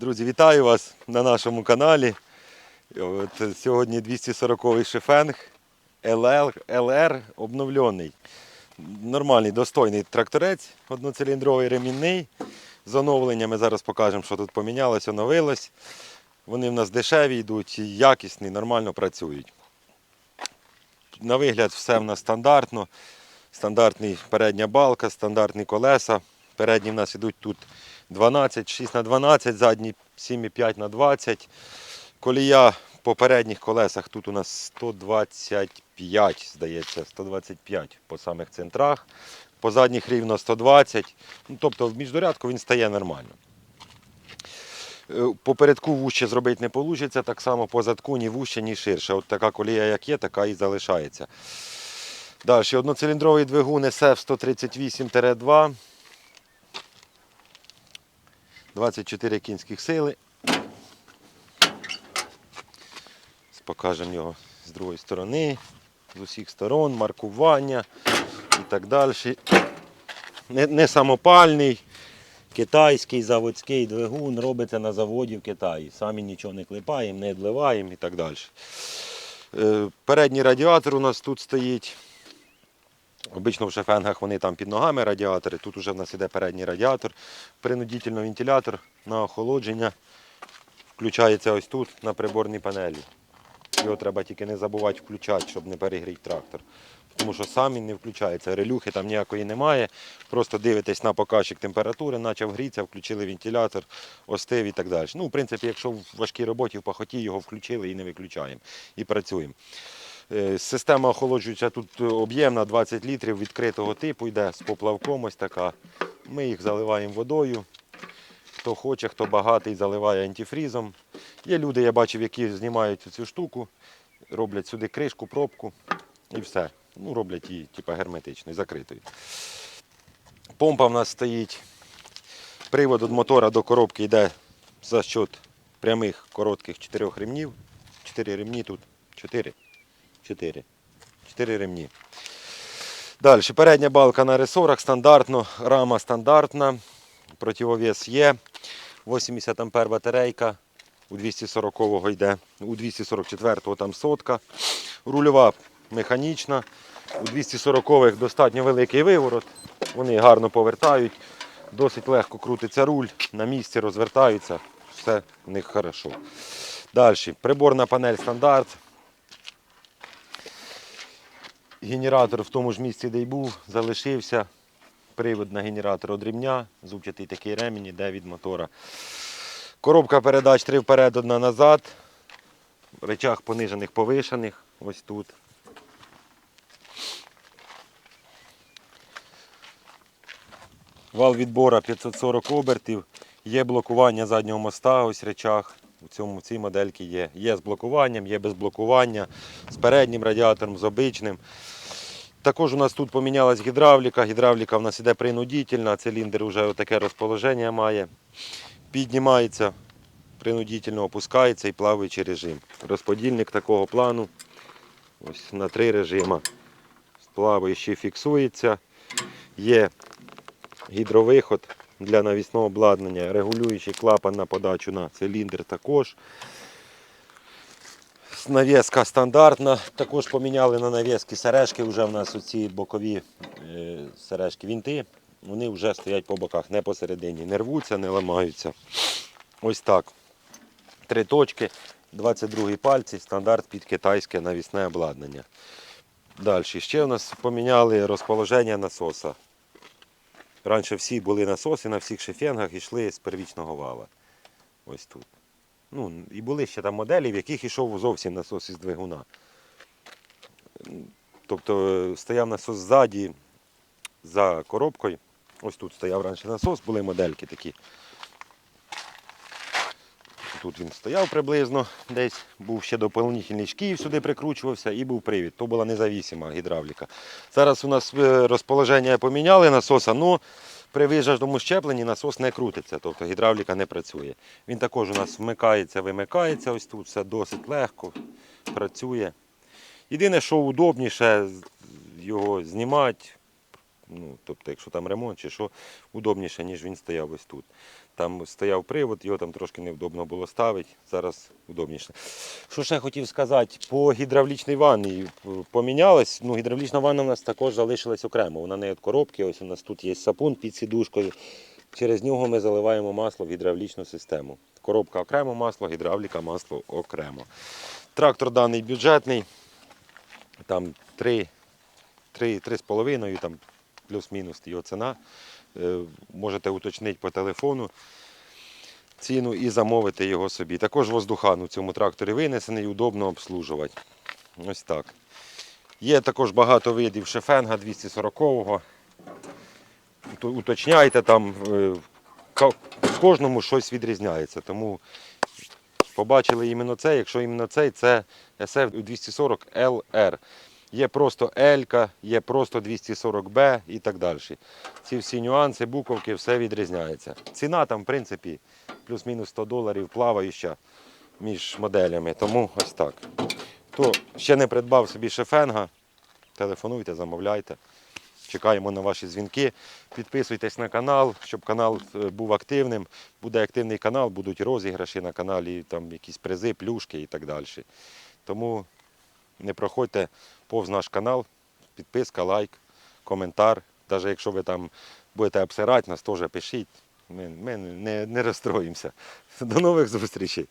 Друзі, вітаю вас на нашому каналі. От, сьогодні 240-й шифенг LR, LR обновлений. Нормальний, достойний тракторець, одноциліндровий ремінний. З оновленнями зараз покажемо, що тут помінялось, оновилось. Вони в нас дешеві йдуть, якісні, нормально працюють. На вигляд все в нас стандартно. Стандартний передня балка, стандартні колеса. Передні в нас йдуть тут 12, 6 на 12, задні 7,5 на 20. Колія по передніх колесах тут у нас 125, здається, 125 по самих центрах. По задніх рівно 120. Ну, тобто в міждорядку він стає нормально. Е, Попередку вуще зробити не вийде, так само по задку ні вуще, ні ширше. От така колія, як є, така і залишається. Далі, одноциліндровий двигун SF 138-2. 24 кінських сили. Покажемо його з другої сторони, з усіх сторон, маркування і так далі. Не, не самопальний, китайський заводський двигун робиться на заводі в Китаї. Самі нічого не клепаємо, не відливаємо і так далі. Е, Передній радіатор у нас тут стоїть. Обично в шефенгах вони там під ногами радіатори, тут вже в нас іде передній радіатор, принудительно вентилятор на охолодження. Включається ось тут на приборній панелі. Його треба тільки не забувати включати, щоб не перегріти трактор. Тому що сам він не включається, релюхи там ніякої немає. Просто дивитесь на показчик температури, почав грітися, включили вентилятор, остив і так далі. Ну, в принципі, якщо в важкій роботі в пахоті його включили і не виключаємо. І працюємо. Е, Система охолоджуюча тут об'ємна 20 літрів відкритого типу, йде з поплавком ось така. Ми їх заливаємо водою. Хто хоче, хто багатий, заливає антифрізом. Є люди, я бачив, які знімають цю штуку, роблять сюди кришку, пробку і все. Ну, роблять її типу, герметичною, закритою. Помпа в нас стоїть. Привод від мотора до коробки йде за счет прямих коротких чотирьох ремнів. Чотири ремні тут. Чотири. Чотири. Чотири ремні. Далі, передня балка на ресорах стандартно, рама стандартна, противовес є. 80 ампер батарейка, у 240-го йде, у 244-го там сотка. Рульова механічна, у 240-х достатньо великий виворот, вони гарно повертають, досить легко крутиться руль, на місці розвертаються, все в них хорошо. Далі, приборна панель стандарт. Генератор в тому ж місці, де й був, залишився. Привод на генератор від ремня, зубчатий такий ремінь іде від мотора. Коробка передач три вперед, одна назад. Речах понижених, повишених. Ось тут. Вал відбора 540 обертів. Є блокування заднього моста, ось речах. У цьому цій модельці є. Є з блокуванням, є без блокування, з переднім радіатором, з обичним. Також у нас тут помінялась гідравліка. Гідравліка в нас іде принудительна, циліндр вже таке розположення має. Піднімається, принудительно опускається і плаваючий режим. Розподільник такого плану. Ось на три режима. Плаваючий фіксується. Є гідровиход для навісного обладнання, регулюючий клапан на подачу на циліндр також. Навіска стандартна. Також поміняли на навіски сережки. Вже в нас оці бокові е, сережки вінти. Вони вже стоять по боках, не посередині. Не рвуться, не ламаються. Ось так. Три точки, 22 пальці, стандарт під китайське навісне обладнання. Далі. Ще у нас поміняли розположення насоса. Раніше всі були насоси на всіх шифенгах і йшли з первічного вала. Ось тут. Ну, і були ще там моделі, в яких йшов зовсім насос із двигуна. Тобто е, стояв насос ззаді за коробкою. Ось тут стояв раніше насос, були модельки такі. Тут він стояв приблизно десь, був ще доповнительний шків сюди прикручувався і був привід. То була независима гідравліка. Зараз у нас е, розположення поміняли насоса, але при виїжджому щепленні насос не крутиться, тобто гідравліка не працює. Він також у нас вмикається, вимикається, ось тут все досить легко працює. Єдине, що удобніше його знімати, Ну, тобто, якщо там ремонт чи що, удобніше, ніж він стояв ось тут. Там стояв привод, його там трошки невдобно було ставити, зараз удобніше. Що ще хотів сказати, по гідравлічній ванні помінялось. Ну, гідравлічна ванна у нас також залишилась окремо. Вона не від коробки, ось у нас тут є сапун під сідушкою. Через нього ми заливаємо масло в гідравлічну систему. Коробка окремо масло, гідравліка масло окремо. Трактор даний бюджетний, там 3, 3, 3,5, там плюс-мінус його ціна. Е, Можете уточнити по телефону ціну і замовити його собі. Також воздухан у цьому тракторі винесений, удобно обслужувати. Ось так. Є також багато видів шефенга 240-го. Уточняйте там, е, в кожному щось відрізняється. Тому побачили іменно це. Якщо іменно цей, це SF 240 LR. Є просто L, є просто 240B і так далі. Ці всі нюанси, буковки, все відрізняється. Ціна там, в принципі, плюс-мінус 100 доларів плаваюча між моделями. Тому ось так. Хто ще не придбав собі шефенга, телефонуйте, замовляйте. Чекаємо на ваші дзвінки. Підписуйтесь на канал, щоб канал е, був активним. Буде активний канал, будуть розіграші на каналі, там якісь призи, плюшки і так далі. Тому не проходьте повз наш канал, підписка, лайк, коментар. Навіть якщо ви там будете обсирати, нас теж пишіть. Ми, ми не, не розстроїмося. До нових зустрічей.